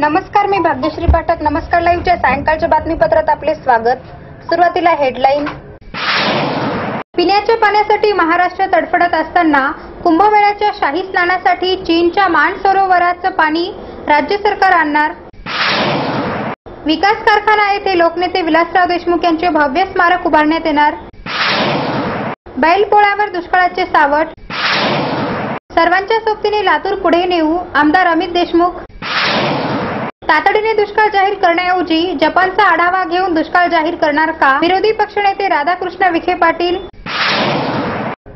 नमस्कार मी भाग्यश्री पाठक. नमस्कार लाईव्हच्या सायंकाळच्या बातमीपत्रात आपले स्वागत. सुरुवातीला हेडलाईन. पिण्याच्या पाण्यासाठी महाराष्ट्र तडफडत असताना कुंभमेळ्याच्या शाही स्नानासाठी चीनच्या मान सरोवराचं पाणी राज्य सरकार आणणार. विकास कारखाना येथे लोकनेते विलासराव देशमुख यांचे भव्य स्मारक उभारण्यात येणार. बैलपोळ्यावर दुष्काळाचे सावट. सर्वांच्या सोबतीने लातूर पुढे नेऊ आमदार अमित देशमुख. तातडीने दुष्काळ जाहीर करण्याऐवजी जपानचा आढावा घेऊन दुष्काळ जाहीर करणार का? विरोधी पक्षनेते राधाकृष्ण विखे पाटील.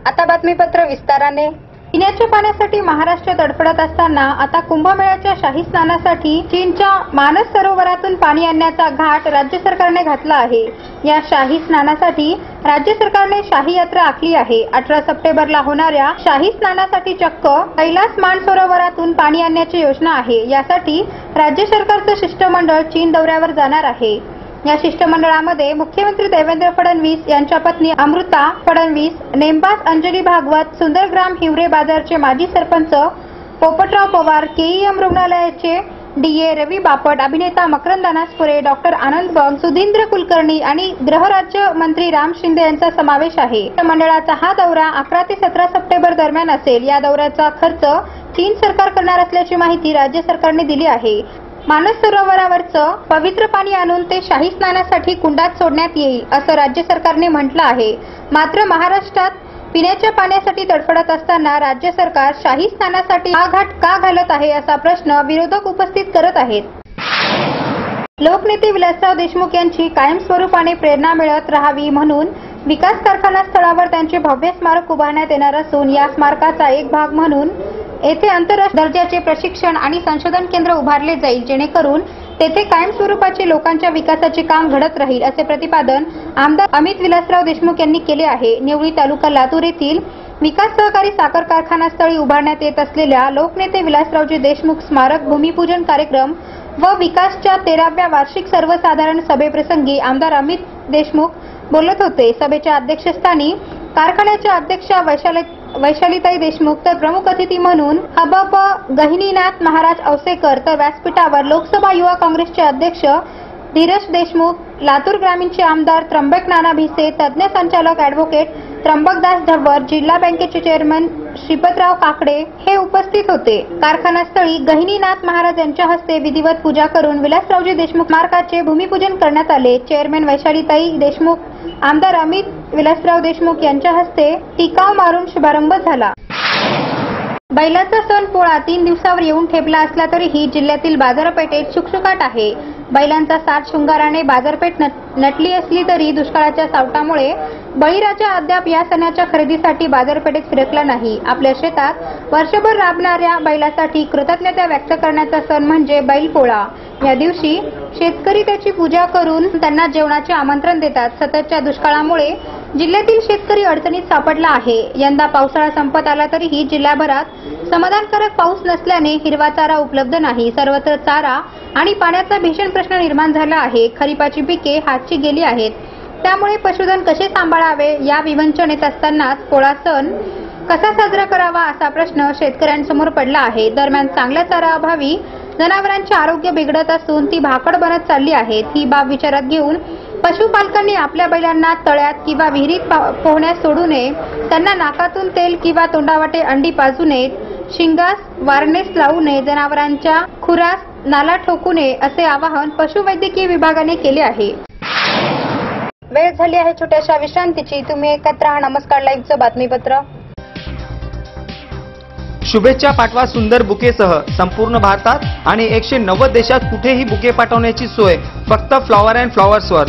आता बातमीपत्र विस्ताराने. पिण्याच्या पाण्यासाठी महाराष्ट्र तडफडत असताना आता कुंभमेळ्याच्या शाही स्नानासाठी चीनच्या मानस सरोवरातून पाणी आणण्याचा घाट राज्य सरकारने घातला आहे. या शाही स्नानासाठी राज्य सरकारने शाही यात्रा आखली आहे. अठरा सप्टेंबरला होणाऱ्या शाही स्नानासाठी चक्क कैलास मान सरोवरातून पाणी आणण्याची योजना आहे. यासाठी राज्य सरकारचं शिष्टमंडळ चीन दौऱ्यावर जाणार आहे. या शिष्टमंडळामध्ये मुख्यमंत्री देवेंद्र फडणवीस यांच्या पत्नी अमृता फडणवीस नेमबाज अंजली भागवत सुंदरग्राम हिवरे बाजारचे माजी सरपंच पोपटराव पवार केईएम रुग्णालयाचे डीए रवी बापट अभिनेता मकरंद अनासपुरे डॉक्टर आनंद बंग सुधींद्र कुलकर्णी आणि गृहराज्य मंत्री राम शिंदे यांचा समावेश आहे. मंडळाचा हा दौरा अकरा ते सतरा सप्टेंबर दरम्यान असेल. या दौऱ्याचा खर्च चीन सरकार करणार असल्याची माहिती राज्य सरकारने दिली आहे. मानस सरोवरावरचं पवित्र पाणी आणून ते शाही स्नानासाठी कुंडात सोडण्यात येईल असं राज्य सरकारने म्हटलं आहे. मात्र महाराष्ट्रात पिण्याच्या पाण्यासाठी तडफडत असताना राज्य सरकार शाही स्नानासाठी हा घाट का घालत आहे असा प्रश्न विरोधक उपस्थित करत आहेत. लोकनेते विलासराव देशमुख यांची कायमस्वरूपाने प्रेरणा मिळत राहावी म्हणून विकास कारखाना स्थळावर त्यांचे भव्य स्मारक उभारण्यात येणार असून या स्मारकाचा एक भाग म्हणून येथे आंतरराष्ट्रीय दर्जाचे प्रशिक्षण आणि संशोधन केंद्र उभारले जाईल जेणेकरून तेथे कायमस्वरूपाचे लोकांच्या विकासाचे काम घडत राहील असे प्रतिपादन आमदार अमित विलासराव देशमुख यांनी केले आहे. निवळी तालुका लातूर येथील विकास सहकारी साखर कारखाना स्थळी उभारण्यात येत असलेल्या लोकनेते विलासरावजी देशमुख स्मारक भूमिपूजन कार्यक्रम व विकासच्या तेराव्या वार्षिक सर्वसाधारण सभेप्रसंगी आमदार अमित देशमुख बोलत होते. सभेच्या अध्यक्षस्थानी कारखान्याच्या अध्यक्षा वैशाली वैशालीताई देशमुख तर प्रमुख अतिथी म्हणून हबप गहिनीनाथ महाराज औसेकर तर व्यासपीठावर लोकसभा युवा काँग्रेसचे अध्यक्ष धीरज देशमुख लातूर ग्रामीणचे आमदार त्र्यंबक नाना भिसे तज्ज्ञ संचालक ॲडव्होकेट त्र्यंबकदास झव्वर जिल्हा बँकेचे चेअरमन श्रीपतराव काकडे हे उपस्थित होते. कारखानास्थळी गहिनीनाथ महाराज यांच्या हस्ते विधिवत पूजा करून विलासरावजी देशमुख मार्गाचे भूमिपूजन करण्यात आले. चेअरमन वैशालीताई देशमुख आमदार अमित विलासराव देशमुख यांच्या हस्ते टिकाव मारून शुभारंभ झाला. बैलाचा सण पोळा तीन दिवसावर येऊन ठेपला असला तरीही जिल्ह्यातील बाजारपेठेत शुकशुकाट आहे. बैलांचा सात शृंगाराने बाजारपेठ नट- नटली असली तरी दुष्काळाच्या सावटामुळे बळीराजा अद्याप या सणाच्या खरेदीसाठी बाजारपेठेत फिरकला नाही. आपल्या शेतात वर्षभर राबणाऱ्या बैलासाठी कृतज्ञता व्यक्त करण्याचा सण म्हणजे बैलपोळा या दिवशी शेतकरी त्याची पूजा करून त्यांना जेवणाचे आमंत्रण देतात. सततच्या दुष्काळामुळे जिल्ह्यातील शेतकरी अडचणीत सापडला आहे. यंदा पावसाळा संपत आला तरीही जिल्ह्याभरात समाधानकारक पाऊस नसल्याने हिरवा चारा उपलब्ध नाही. सर्वत्र चारा आणि पाण्याचा भीषण प्रश्न निर्माण झाला आहे. खरीपाची पिके हातची गेली आहेत. त्यामुळे पशुधन कसे सांभाळावे या विवंचनेत असतानाच पोळा सण कसा साजरा करावा असा प्रश्न शेतकऱ्यांसमोर पडला आहे. दरम्यान चांगल्या चाराअभावी जनावरांचे आरोग्य बिघडत असून ती भाकड बनत चालली आहेत. ही बाब विचारात घेऊन पशुपालकांनी आपल्या बैलांना तळ्यात किंवा विहिरीत पोहण्यास सोडू नये. त्यांना नाकातून तेल किंवा तोंडावाटे अंडी पाजू नयेत. शिंगास वारनेस लावू नये. जनावरांच्या खुरास नाला ठोकू नये असे आवाहन पशुवैद्यकीय विभागाने केले आहे. वेळ झाली आहे छोट्याशा विश्रांतीची. तुम्ही एकत्र राहा. नमस्कार. लाईव्हचं बातमीपत्र. शुभेच्छा पाठवा सुंदर बुकेसह. संपूर्ण भारतात आणि एकशे नव्वद देशात कुठेही बुके पाठवण्याची सोय. फक्त फ्लॉवर अँड फ्लॉवर्सवर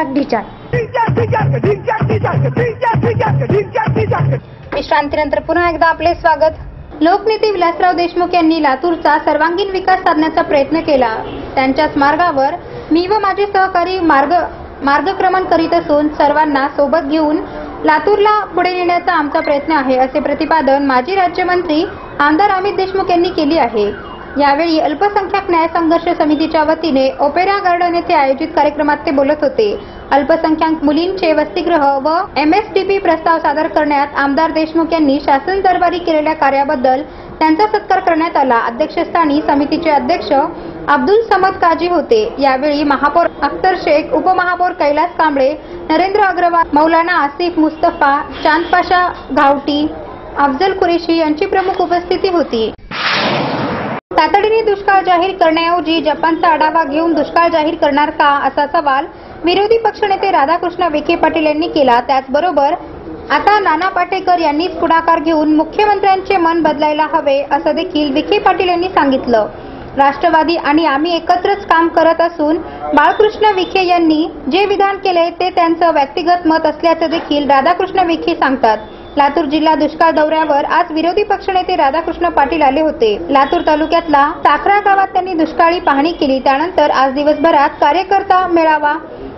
विश्रांतीनंतर पुन्हा एकदा आपले स्वागत लोकनेते विलासराव देशमुख यांनी लातूरचा सर्वांगीण विकास साधण्याचा प्रयत्न केला त्यांच्याच मार्गावर मी व माझे सहकारी मार्ग मार्गक्रमण करीत असून सर्वांना सोबत घेऊन लातूरला पुढे नेण्याचा आमचा प्रयत्न आहे असे प्रतिपादन माजी राज्यमंत्री आमदार अमित देशमुख यांनी केली आहे यावेळी अल्पसंख्याक न्याय संघर्ष समितीच्या वतीने ओपेरा गार्डन येथे आयोजित कार्यक्रमात ते बोलत होते. अल्पसंख्याक मुलींचे वसतिगृह व एम एस टी पी प्रस्ताव सादर करण्यात आमदार देशमुख यांनी शासन दरबारी केलेल्या कार्याबद्दल त्यांचा सत्कार करण्यात आला. अध्यक्षस्थानी समितीचे अध्यक्ष अब्दुल समद काजी होते. यावेळी महापौर अख्तर शेख उपमहापौर कैलास कांबळे नरेंद्र अग्रवाल मौलाना आसिफ मुस्तफा चांदपाशा घावटी अफजल कुरेशी यांची प्रमुख उपस्थिती होती. तातडीने दुष्काळ जाहीर करण्याऐवजी जपानचा आढावा घेऊन दुष्काळ जाहीर करणार का असा सवाल विरोधी पक्षनेते राधाकृष्ण विखे पाटील यांनी केला. त्याचबरोबर आता नाना पाटेकर यांनीच पुढाकार घेऊन मुख्यमंत्र्यांचे मन बदलायला हवे असं देखील विखे पाटील यांनी सांगितलं. राष्ट्रवादी आणि आम्ही एकत्रच काम करत असून बाळकृष्ण विखे यांनी जे विधान केले ते त्यांचं व्यक्तिगत मत असल्याचं देखील राधाकृष्ण विखे सांगतात. लातूर जिल्हा दुष्काळ दौऱ्यावर आज विरोधी पक्षनेते राधाकृष्ण पाटील आले होते. लातूर तालुक्यातला टाकरा गावात त्यांनी दुष्काळी पाहणी केली. त्यानंतर आज दिवसभरात कार्यकर्ता मेळावा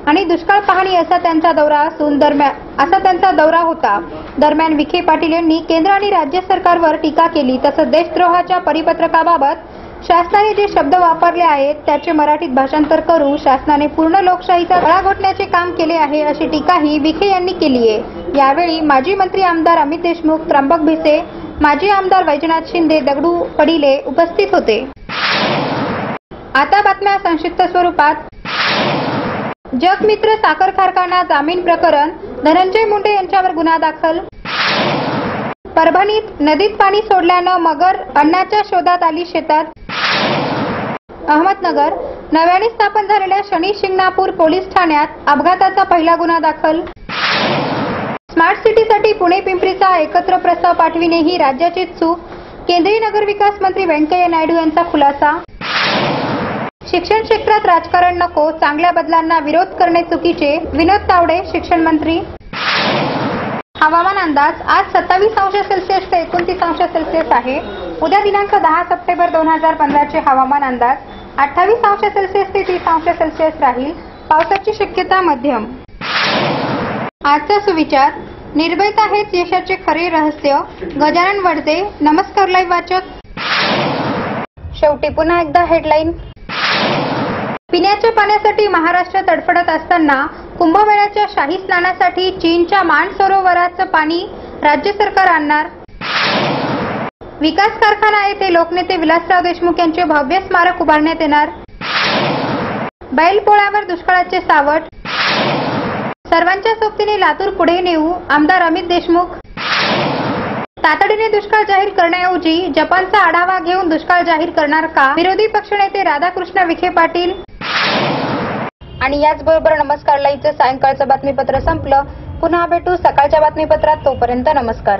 आणि दुष्काळ पाहणी असा त्यांचा दौरा असून दरम्यान असा त्यांचा दौरा होता. दरम्यान विखे पाटील यांनी केंद्र आणि राज्य सरकारवर टीका केली. तसंच देशद्रोहाच्या परिपत्रकाबाबत शासनाने जे शब्द वापरले आहेत त्याचे मराठीत भाषांतर करू शासनाने पूर्ण लोकशाहीचा गळा घोटण्याचे काम केले आहे अशी टीकाही विखे यांनी केली आहे. यावेळी माजी मंत्री आमदार अमित देशमुख त्र्यंबक भिसे माजी आमदार वैजनाथ शिंदे दगडू पडिले उपस्थित होते. आता बातम्या संक्षिप्त स्वरूपात. जगमित्र साखर कारखाना जामीन प्रकरण धनंजय मुंडे यांच्यावर गुन्हा दाखल. परभणीत नदीत पाणी सोडल्यानं मगर अण्णाच्या शोधात आली शेतात. अहमदनगर नव्याने स्थापन झालेल्या शनी शिंगणापूर पोलीस ठाण्यात अपघाताचा पहिला गुन्हा दाखल. स्मार्ट सिटीसाठी पुणे पिंपरीचा एकत्र प्रस्ताव पाठविणे ही राज्याची चूक केंद्रीय नगर विकास मंत्री व्यंकय्या नायडू यांचा खुलासा. शिक्षण क्षेत्रात राजकारण नको चांगल्या बदलांना विरोध करणे चुकीचे विनोद तावडे शिक्षण मंत्री. हवामान अंदाज आज सत्तावीस अंश सेल्सिअस ते एकोणतीस अंश सेल्सिअस आहे. उद्या दिनांक दहा सप्टेंबर दोन हजार पंधराचे हवामान अंदाज. अठ्ठावीस अंश सेल्सिअस ते तीस अंश सेल्सिअस राहील. पावसाची शक्यता मध्यम. आजचा सुविचार निर्भयता हेच यशाचे खरे रहस्य. गजानन वडदे नमस्कार लाईव्ह वाचक. शेवटी पुन्हा एकदा हेडलाईन पिण्याच्या पाण्यासाठी महाराष्ट्र तडफडत असताना कुंभमेळ्याच्या शाही स्नानासाठी चीनच्या मान सरोवराचं पाणी राज्य सरकार आणणार. विकास कारखाना येथे लोकनेते विलासराव देशमुख यांचे भव्य स्मारक उभारण्यात येणार. बैलपोळ्यावर दुष्काळाचे सावट. सर्वांच्या सोबतीने लातूर पुढे नेऊ आमदार अमित देशमुख. तातडीने दुष्काळ जाहीर करण्याऐवजी जपानचा आढावा घेऊन दुष्काळ जाहीर करणार का? विरोधी पक्षनेते राधाकृष्ण विखे पाटील. आणि याचबरोबर नमस्कार लाईव्हचं सायंकाळचं बातमीपत्र संपलं. पुन्हा भेटू सकाळच्या बातमीपत्रात तोपर्यंत नमस्कार.